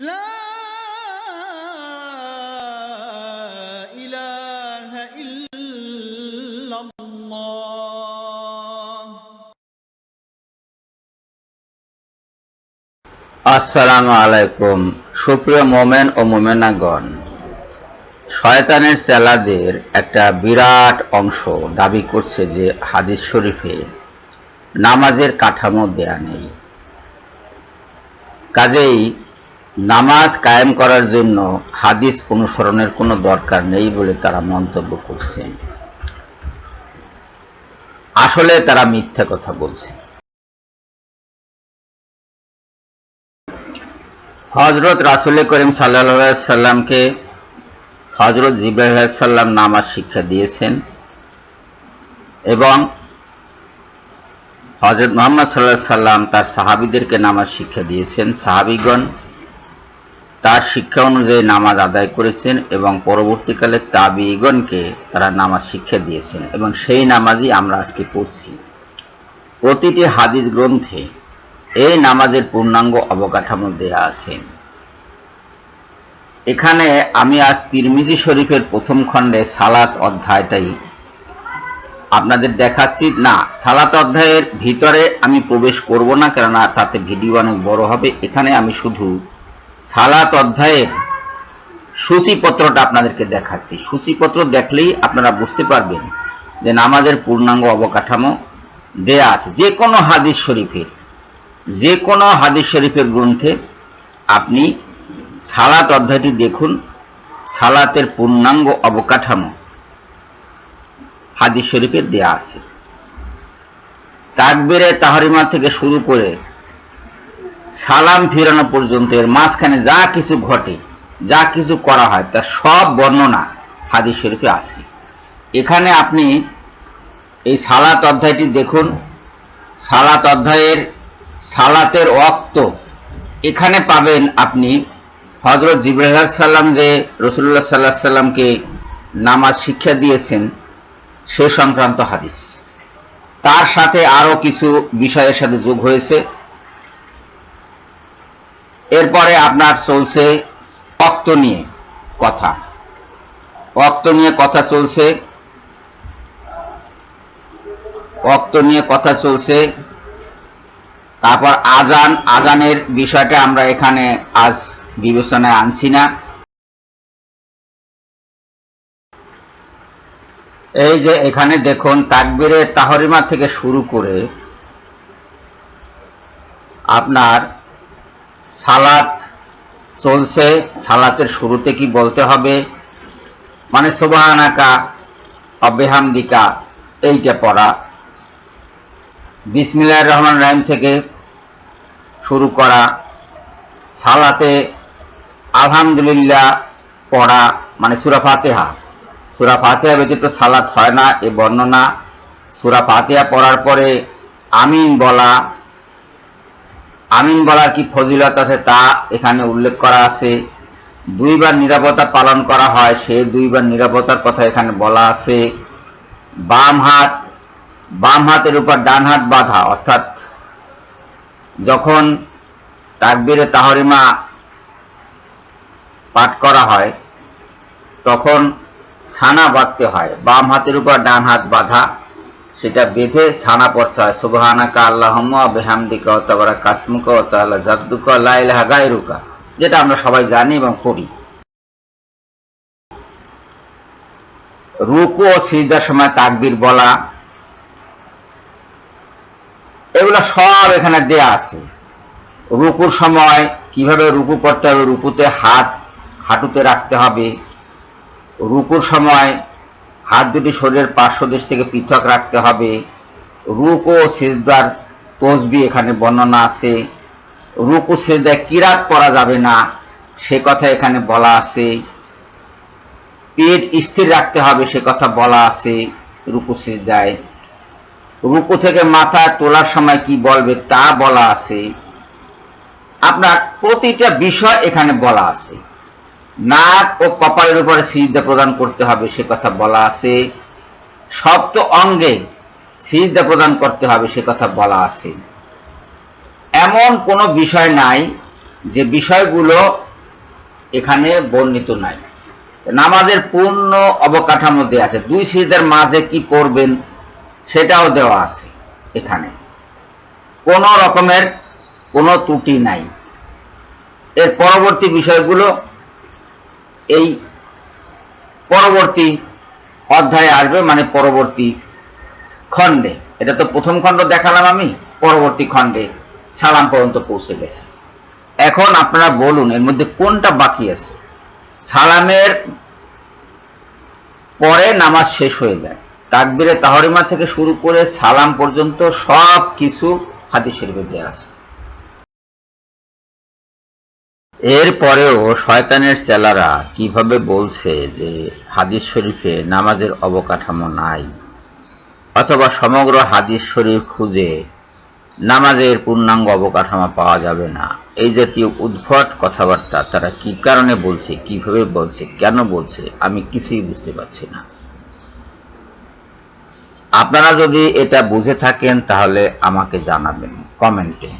لا إله إلا الله আসসালামু আলাইকুম সুপ্রিয় মোমেন ও মোমেনাগণ শয়তানের চেলাদের একটা বিরাট অংশ দাবি করছে যে হাদিস শরীফে নামাজের কাঠামো দেয়া নেই কাজেই নামাজ কায়েম করার জন্য হাদিস অনুসরণের কোনো দরকার নেই বলে তারা মন্তব্য করছেন আসলে তারা মিথ্যা কথা বলছে। হজরত রাসুল করিম সাল্লা সাল্লামকে হজরত জিব্রাহিসাল্লাম নামাজ শিক্ষা দিয়েছেন এবং হজরত মোহাম্মদ সাল্লাহ সাল্লাম তার সাহাবিদেরকে নামাজ শিক্ষা দিয়েছেন। সাহাবিগণ তার শিক্ষা অনুযায়ী নামাজ আদায় করেছেন এবং পরবর্তীকালে তাবিগণকে তারা নামাজ শিক্ষা দিয়েছেন এবং সেই নামাজই আমরা আজকে পড়ছি। প্রতিটি হাদিস গ্রন্থে এই নামাজের পূর্ণাঙ্গ অবকাঠামো দেয়া আছে। এখানে আমি আজ তিরমিজি শরীফের প্রথম খণ্ডে সালাত অধ্যায়টাই আপনাদের দেখাচ্ছি। না, সালাত অধ্যায়ের ভিতরে আমি প্রবেশ করব না, কেননা তাতে ভিডিও অনেক বড় হবে। এখানে আমি শুধু সালাত অধ্যায়ের সূচিপত্রটা আপনাদেরকে দেখাচ্ছি। সূচিপত্র দেখলেই আপনারা বুঝতে পারবেন যে নামাজের পূর্ণাঙ্গ অবকাঠামো দেয়া আছে। যে কোনো হাদিস শরীফের, যে কোনো হাদিস শরীফের গ্রন্থে আপনি সালাত অধ্যায়টি দেখুন। সালাতের পূর্ণাঙ্গ অবকাঠামো হাদিস শরীফে দেয়া আছে। তাকবিরে তাহারিমা থেকে শুরু করে সালাম ফিরানো পর্যন্ত এর মাঝখানে যা কিছু ঘটে, যা কিছু করা হয় তার সব বর্ণনা হাদিস শরীফে আছে। এখানে আপনি এই সালাত অধ্যায়টি দেখুন। সালাত অধ্যায়ের সালাতের অক্ত এখানে পাবেন আপনি হজরত জিব্রাহ সাল্লাম যে রসুল্লাহ সাল্লাহ সাল্লামকে নামাজ শিক্ষা দিয়েছেন, সে সংক্রান্ত হাদিস। তার সাথে আরও কিছু বিষয়ের সাথে যোগ হয়েছে। এরপরে আপনার চলছে অক্ত নিয়ে কথা। অক্ত নিয়ে কথা চলছে, অক্ত নিয়ে কথা চলছে। তারপর আজান, আজানের বিষয়টা আমরা এখানে আজ বিবেচনায় আনছি না। এই যে এখানে দেখুন, তাকবিরে তাহরিমা থেকে শুরু করে আপনার সালাত চলছে, সালাতের শুরুতে কি বলতে হবে? মানে সোবাহানাকা অবেহামদিকা এইটা পড়া। বিসমিল্লাহ রহমান রাহিম থেকে শুরু করা। সালাতে আলহামদুলিল্লাহ পড়া মানে সুরা ফাতেহা। সুরা ফাতেহা ব্যতীত সালাত হয় না, এ বর্ণনা। সুরা ফাতেহা পড়ার পরে আমিন বলা আমিন বলার কি ফজিলত আছে তা এখানে উল্লেখ করা আছে। দুইবার নিরাপত্তা পালন করা হয়, সে দুইবার নিরাপত্তার কথা এখানে বলা আছে। বাম হাত, বাম হাতের উপর ডান হাত বাঁধা, অর্থাৎ যখন তাকবিরে তাহরিমা পাঠ করা হয়, তখন ছানা বাঁধতে হয়, বাম হাতের উপর ডান হাত বাঁধা। সেটা বেঁধে ছানা পড়তে হয়। সুবহানাকা আল্লাহুম্মা বিহামদিকা ওয়া তাবারাক কাসমুকা তাআলা জাদ্দুকা লা গায়রুকা। যেটা আমরা সবাই জানি এবং পড়ি। রুকু ও সিজদার সময় তাকবির বলা, এগুলো সব এখানে দেয়া আছে। রুকুর সময় কীভাবে রুকু করতে হবে? রুকুতে হাত, হাঁটুতে রাখতে হবে। রুকুর সময় হাত দুটি শরীরের পার্শ্বদেশ থেকে পৃথক রাখতে হবে। রুকু ও সেজদার তসবি এখানে বর্ণনা আছে। রুকু, সেজদায় কিরাত করা যাবে না, সে কথা এখানে বলা আছে। পেট স্থির রাখতে হবে, সে কথা বলা আছে রুকু, সেজদায়। রুকু থেকে মাথা তোলার সময় কি বলবে তা বলা আছে। আপনার প্রতিটা বিষয় এখানে বলা আছে। নাক ও কপালের উপরে সিজদা প্রদান করতে হবে, সে কথা বলা আছে। সপ্ত অঙ্গে সিজদা প্রদান করতে হবে, সে কথা বলা আছে। এমন কোনো বিষয় নাই যে বিষয়গুলো এখানে বর্ণিত নাই। নামাজের পূর্ণ অবকাঠামো দেওয়া আছে। দুই সিজদার মাঝে কি করবেন সেটাও দেওয়া আছে এখানে। কোন রকমের কোনো ত্রুটি নাই। এর পরবর্তী বিষয়গুলো এই পরবর্তী অধ্যায়ে আসবে মানে পরবর্তী খণ্ডে। এটা তো প্রথম খণ্ড দেখালাম আমি, পরবর্তী খণ্ডে সালাম পর্যন্ত পৌঁছে গেছে। এখন আপনারা বলুন, এর মধ্যে কোনটা বাকি আছে? সালামের পরে নামাজ শেষ হয়ে যায়। তাকবিরে তাহরিমা থেকে শুরু করে সালাম পর্যন্ত সব কিছু হাদিস শরীফে আছে। এরপরেও শয়তানের চেলারা কীভাবে বলছে যে হাদিস শরীফে নামাজের অবকাঠামো নাই, অথবা সমগ্র হাদিস শরীফ খুঁজে নামাজের পূর্ণাঙ্গ অবকাঠামো পাওয়া যাবে না, এই জাতীয় উদ্ভট কথাবার্তা তারা কি কারণে বলছে, কীভাবে বলছে, কেন বলছে, আমি কিছুই বুঝতে পারছি না। আপনারা যদি এটা বুঝে থাকেন তাহলে আমাকে জানাবেন কমেন্টে।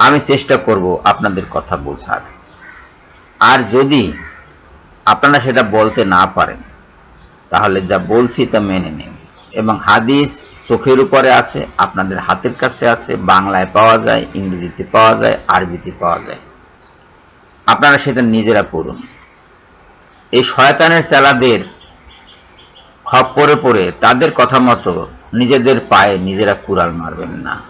আমি চেষ্টা করব আপনাদের কথা বোঝার। আর যদি আপনারা সেটা বলতে না পারেন, তাহলে যা বলছি তা মেনে নিন। এবং হাদিস চোখের উপরে আছে, আপনাদের হাতের কাছে আছে, বাংলায় পাওয়া যায়, ইংরেজিতে পাওয়া যায়, আরবিতে পাওয়া যায়। আপনারা সেটা নিজেরা পড়ুন। এই শয়তানের চালাদের খপ্পরে পড়ে তাদের কথা মতো নিজেদের পায়ে নিজেরা কুড়াল মারবেন না।